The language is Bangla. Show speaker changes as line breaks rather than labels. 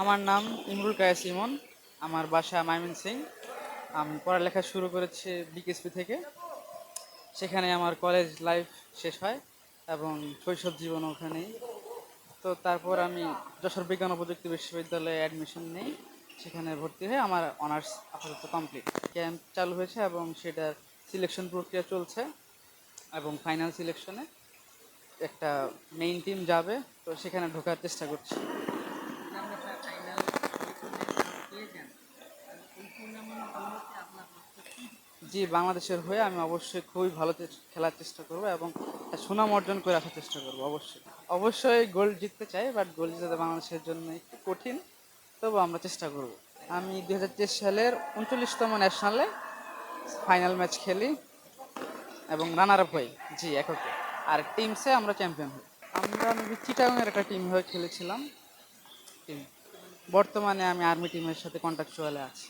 আমার নাম ইমরুল কায়েস ইমন আমার বাসা মাইমিন সিং। আমি পড়ালেখা শুরু করেছি বিকেএসপি থেকে। সেখানে আমার কলেজ লাইফ শেষ হয় এবং শৈশব জীবন ওখানেই। তো তারপর আমি যশোর বিজ্ঞান ও প্রযুক্তি বিশ্ববিদ্যালয়ে অ্যাডমিশন নেই। সেখানে ভর্তি হয়ে আমার অনার্স আপাতত কমপ্লিট ক্যাম্প চালু হয়েছে এবং সেটার সিলেকশন প্রক্রিয়া চলছে এবং ফাইনাল সিলেকশনে একটা মেইন টিম যাবে। তো সেখানে ঢোকার চেষ্টা করছি। জি, বাংলাদেশের হয়ে আমি অবশ্যই খুবই ভালো খেলার চেষ্টা করব এবং সুনাম অর্জন করে আসার চেষ্টা করব, অবশ্যই। অবশ্যই গোল জিততে চাই বাট গোল জিতাতে বাংলাদেশের জন্য একটু কঠিন। তবু আমরা চেষ্টা করব। আমি দু হাজার তেইশ সালের উনচল্লিশতম ন্যাশনালে ফাইনাল ম্যাচ খেলি এবং রানার আপ হই। জি, এককে। আর টিমসে আমরা চ্যাম্পিয়ন হই। আমরা চিটাগংয়ের একটা টিম হয়ে খেলেছিলাম। টিম বর্তমানে আমি আর্মি টিমের সাথে কন্ট্যাকচুয়ালে আছি।